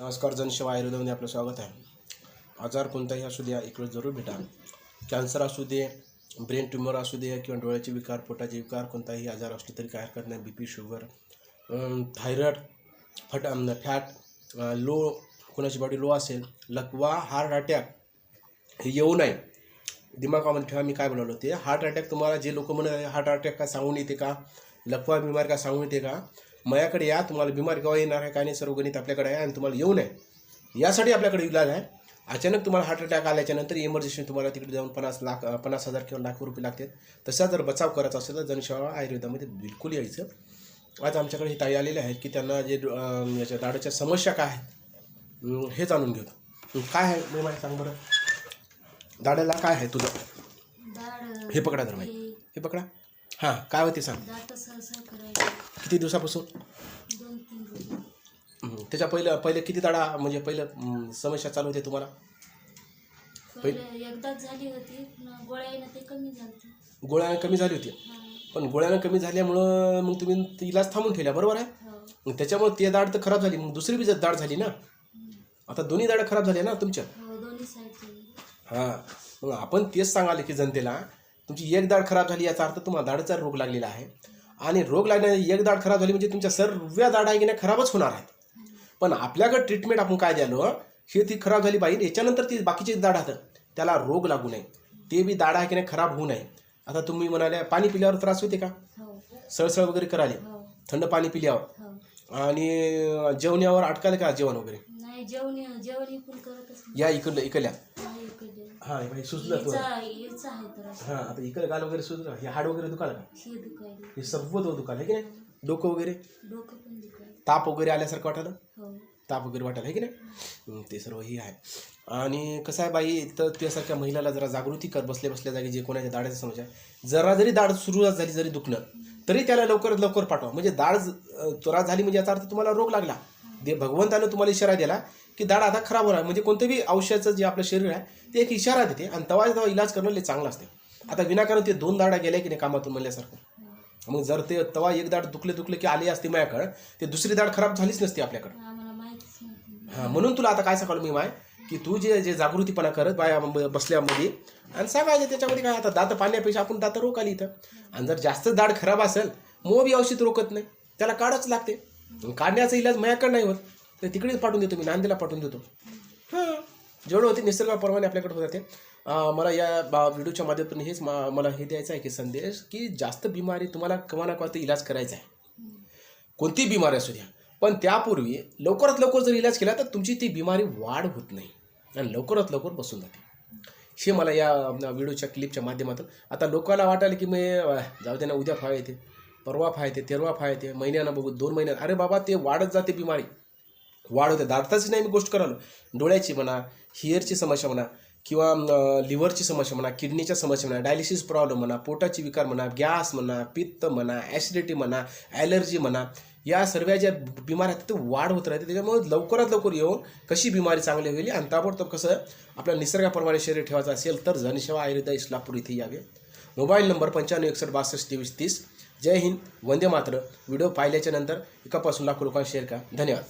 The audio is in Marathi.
नमस्कार जनसेवा आयुर्वेदामध्ये आपलं स्वागत आहे. आजार कोणताही असू द्या इकडे जरूर भेटा. कॅन्सर असू दे ब्रेन ट्युमर असू दे किंवा डोळ्याचे विकार पोटाचे विकार कोणताही आजार असले तरी काय हरकत नाही. बी पी शुगर थायरॉइड फट फॅट लो कोणाची बॉडी लो असेल लकवा हार्ट अटॅक हे येऊ नये. दिमागामध्ये ठेवा मी काय बोलवलं ते? हार्ट अटॅक तुम्हाला जे लोक म्हणत हार्ट अटॅक का सांगून येते का? लकवा बिमारी का सांगून येते का? मयाकडे या तुम्हाला बिमारी केव्हा येणार आहे काय नाही सर्व गणित आपल्याकडे आहे आणि तुम्हाला येऊ नये यासाठी आपल्याकडे इलाज आहे. अचानक तुम्हाला हार्ट अटॅक आल्याच्यानंतर इमर्जन्सी तुम्हाला तिकडे जाऊन पन्नास लाख पन्नास हजार किंवा लाख रुपये लागतात तसा जर बचाव करायचा असेल तर जनसेवा आयुर्वेदामध्ये बिलकुल यायचं. आज आमच्याकडे हे ताई आलेले आहेत की त्यांना जे याच्या दाढीच्या समस्या काय आहेत हे जाणून घेऊ. काय आहे मी मला सांग बरं. दाढेला काय आहे तुझं? हे पकडा जरा बाई. हे पकडा. हां काय होते सांग. किती दिवसापासून? त्याच्या पहिलं पहिले किती दाडा म्हणजे पहिलं समस्या चालू होते तुम्हाला? पहिले एकदाच झाली होती पुन्हा गोळ्यानं ते कमी झालं गोळ्यानं कमी झाली होती? पण गोळ्यानं कमी झाल्यामुळं मग तुम्ही इलाज थांबून ठेवल्या बरोबर आहे? हो. मग त्याच्यामुळे ते दाढ तर खराब झाली मग दुसरी बी दाढ झाली ना? आता दोन्ही दाढ खराब झाल्या ना तुमच्या? हो हां. मग आपण तेच सांगाले की जनतेला तुमची एक दाढ खराब झाली याचा अर्थ तुम्हाला दाढचा रोग लागलेला आहे. आणि रोग लागण्याने एक दाढ खराब झाली म्हणजे तुमच्या सर्व दाढा आहे की नाही खराबच होणार आहेत. पण आपल्याकडे ट्रीटमेंट आपण काय द्यालो हे ती खराब झाली पाहिजे याच्यानंतर ती बाकीचे दाढ आहेत. त्याला रोग लागू नये. ते बी दाढा आहे की नाही खराब होऊ नये. आता तुम्ही म्हणाले पाणी पिल्यावर त्रास होते का? हो. सळसळ वगैरे कराले हो. थंड पाणी पिल्यावर. हो. आणि जेवण्यावर अटकाले का जेवण वगैरे? या इकडलं इकडल्या. हां बाई सुचलं. हां आता इकडे गाल वगैरे सुचलं हे हाड वगैरे दुखालं का हे दुखायला सर्व तो आहे की नाही? डोकं वगैरे? दुखायला ताप वगैरे आल्यासारखं वाटलं हो. ताप वगैरे वाटायला आहे की नाही? ते सर्व ही आहे. आणि कसं आहे बाई तर त्यासारख्या महिलाला जरा जागृती कर बसल्या बसल्या जागी जे कोणाच्या दाढाची समस्या आहे. जरा जरी दाढ सुरुवात झाली जरी दुखणं तरी त्याला लवकरात लवकर पाठवा. म्हणजे दाढ त्रास झाली म्हणजे याचा अर्थ तुम्हाला रोग लागला. दे भगवंतानं तुम्हाला इशारा दिला की दाढ आता खराब होणार. म्हणजे कोणतं बी औषधाचं जे आपलं शरीर आहे ते एक इशारा देते आणि तेव्हा तेव्हा इलाज करणं लय चांगलं असते. आता विनाकारण ते दोन दाढा गेल्या की नाही कामातून म्हणल्यासारखं? मग जर ते तवा एक दाढ दुखले दुखले की आली असते माझ्याकडं ते दुसरी दाढ खराब झालीच नसती आपल्याकडं. हां म्हणून तुला आता काय सांगाल मी माय? की तू जे जे जागृतीपणा करत बाया बसल्यामध्ये आणि सांगायचं त्याच्यामध्ये काय आता दात पाण्यापेक्षा आपण दात रोक आली इथं. आणि जर जास्त दाढ खराब असेल मग बी औषध रोकत नाही. त्याला काढच लागते. काढण्याचा इलाज माझ्याकडे नाही होत तर तिकडेच पाठवून देतो मी नांदेला पाठवून देतो. हां. जेवढं होते निसर्गाप्रमाणे आपल्याकडे होत ते मला या बा व्हिडिओच्या माध्यमातून हेच मा- मला हे द्यायचं आहे की संदेश की जास्त बिमारी तुम्हाला केव्हा ना इलाज करायचा आहे. कोणतीही बिमारी असू द्या पण त्यापूर्वी लवकरात लवकर जर इलाज केला तर तुमची ती बिमारी वाढ होत नाही आणि लवकरात लवकर बसून जाते. हे मला या व्हिडिओच्या क्लिपच्या माध्यमातून आता लोकांना वाटायला की मी जाऊ दे ना उद्या फाय येते. परवा फाय येते तेरवा फाय येते महिन्यानं बघू दोन महिन्यात अरे बाबा ते वाढत जाते बिमारी. वाढ होते. दाताची नाही मी गोष्ट करालो डोळ्याची म्हणा हिअरची समस्या म्हणा किंवा लिव्हरची समस्या म्हणा किडनीच्या समस्या म्हणा डायलिसिस प्रॉब्लेम म्हणा पोटाची विकार म्हणा गॅस म्हणा पित्त म्हणा ॲसिडिटी म्हणा ॲलर्जी म्हणा या सर्व ज्या बिमाऱ्या आहेत ते वाढ होत राहते. त्याच्यामुळे लवकरात लवकर येऊन कशी बिमारी चांगली होईल आणि ताबडतोब कसं आपल्या निसर्गाप्रमाणे शरीर ठेवायचं असेल तर जनसेवा आयुर्वेदा इस्लापूर इथे यावे. मोबाईल नंबर पंच्याण्णव एकसष्ट बासष्ट तेवीस तीस. जय हिंद वंदे मात्र व्हिडिओ पाहिल्याच्या नंतर एकापासून लाखो लोकांना शेअर करा. धन्यवाद.